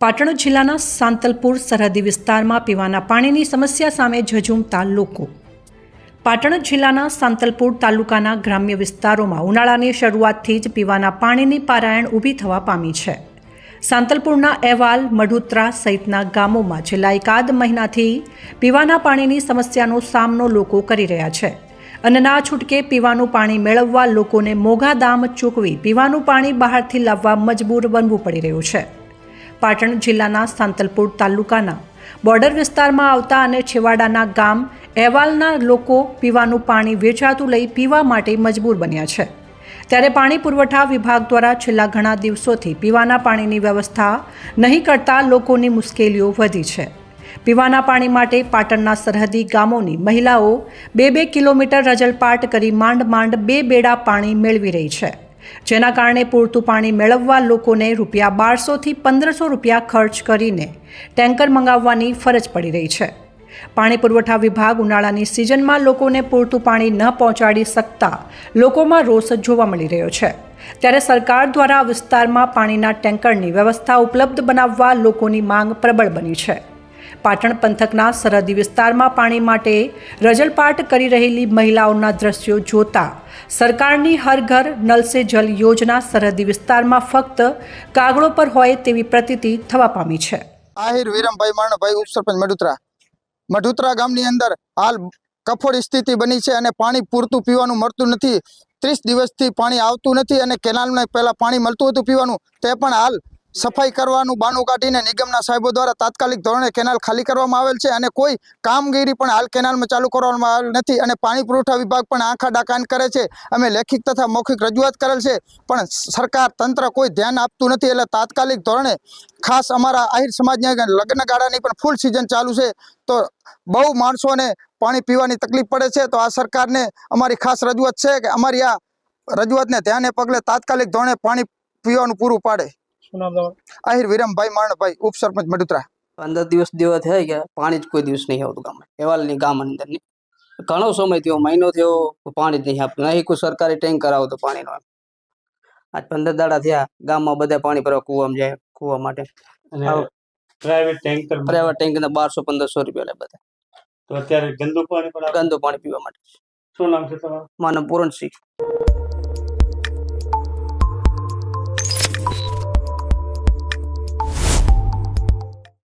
પાટણ જિલ્લાના સાંતલપુર સરહદી વિસ્તારમાં પીવાના પાણીની સમસ્યા સામે ઝઝૂમતા લોકો. પાટણ જિલ્લાના સાંતલપુર તાલુકાના ગ્રામ્ય વિસ્તારોમાં ઉનાળાની શરૂઆતથી જ પીવાના પાણીની પારાયણ ઊભી થવા પામી છે. સાંતલપુરના અહેવાલ, મઢુત્રા સહિતના ગામોમાં છેલ્લા એકાદ મહિનાથી પીવાના પાણીની સમસ્યાનો સામનો લોકો કરી રહ્યા છે અને ના છૂટકે પીવાનું પાણી મેળવવા લોકોને મોઘા દામ ચૂકવી પીવાનું પાણી બહારથી લાવવા મજબૂર બનવું પડી રહ્યું છે. પાટણ જિલ્લાના સાંતલપુર તાલુકાના બોર્ડર વિસ્તારમાં આવતા અને છેવાડાના ગામ અહેવાલના લોકો પીવાનું પાણી વેચાતું લઈ પીવા માટે મજબૂર બન્યા છે. ત્યારે પાણી પુરવઠા વિભાગ દ્વારા છેલ્લા ઘણા દિવસોથી પીવાના પાણીની વ્યવસ્થા નહીં કરતા લોકોની મુશ્કેલીઓ વધી છે. પીવાના પાણી માટે પાટણના સરહદી ગામોની મહિલાઓ બે બે કિલોમીટર રજલપાટ કરી માંડ માંડ બે બેડા પાણી મેળવી રહી છે. જેના કારણે પૂરતું પાણી મેળવવા લોકોને રૂપિયા બારસોથી પંદરસો રૂપિયા ખર્ચ કરીને ટેન્કર મંગાવવાની ફરજ પડી રહી છે. પાણી પુરવઠા વિભાગ ઉનાળાની સિઝનમાં લોકોને પૂરતું પાણી ન પહોંચાડી શકતા લોકોમાં રોષ જોવા મળી રહ્યો છે. ત્યારે સરકાર દ્વારા વિસ્તારમાં પાણીના ટેન્કરની વ્યવસ્થા ઉપલબ્ધ બનાવવા લોકોની માંગ પ્રબળ બની છે. પાટણ પંથકના સરહદી વિસ્તારમાં પાણી માટે રજલપાટ કરી રહેલી મહિલાઓના દ્રશ્યો જોતા સરકારની હર ઘર નલ સે જલ યોજના સરહદી વિસ્તારમાં ફક્ત કાગળો પર હોય તેવી પ્રતીતિ થવા પામી છે. આહિર વિરમભાઈ માણભાઈ ઉપસરપંચ મઢુત્રા. મઢુત્રા ગામની અંદર હાલ કફોડી સ્થિતિ બની છે અને પાણી પૂરતું પીવાનું મળતું નથી. ત્રીસ દિવસથી પાણી આવતું નથી અને કેનાલને પહેલાં પાણી મળતું હતું પીવાનું. તે પણ હાલ સફાઈ કરવાનું બાનું કાઢીને નિગમના સાહેબો દ્વારા તાત્કાલિક ધોરણે કેનાલ ખાલી કરવામાં આવેલ છે અને કોઈ કામગીરી પણ હાલ કેનાલમાં ચાલુ કરવામાં આવેલ નથી અને પાણી પુરવઠા વિભાગ પણ આંખા ડાકાન કરે છે. અમે લેખિત તથા મૌખિક રજૂઆત કરેલ છે, પણ સરકાર તંત્ર કોઈ ધ્યાન આપતું નથી એટલે તાત્કાલિક ધોરણે ખાસ અમારા આહિર સમાજની લગ્નગાળાની લગ્ન ગાળાની પણ ફૂલ સિઝન ચાલુ છે. તો બહુ માણસોને પાણી પીવાની તકલીફ પડે છે, તો આ સરકારને અમારી ખાસ રજૂઆત છે કે અમારી આ રજૂઆતને ધ્યાને પગલે તાત્કાલિક ધોરણે પાણી પીવાનું પૂરું પાડે. શું નામ તમારું આહિર વિરમભાઈ માણભાઈ ઉપસરપંચ મઢુત્રા પંદર દિવસ જેવા થયા ગયા પાણી જ કોઈ દિવસ નહીં આવતું ગામમાં. એવાલની ગામ અંદરની. ઘણો સમય થયો મહિનો થયો પાણી જ નહીં આપતું. નહીં કોઈ સરકારી ટેન્કર આવતો પાણીનો આજ પંદર દાડા થયા ગામમાં બધા પાણી ભરવા કુવામાં જાય કુવા માટે. પ્રાઇવેટ ટેન્કર પ્રાઇવેટ ટેન્કરના બારસો પંદરસો રૂપિયા લે બધા. તો અત્યારે ગંદુ પાણી ગંદુ પાણી પીવા માટે. શું નામ છે તમારું? માનવ પૂરણસિંહ.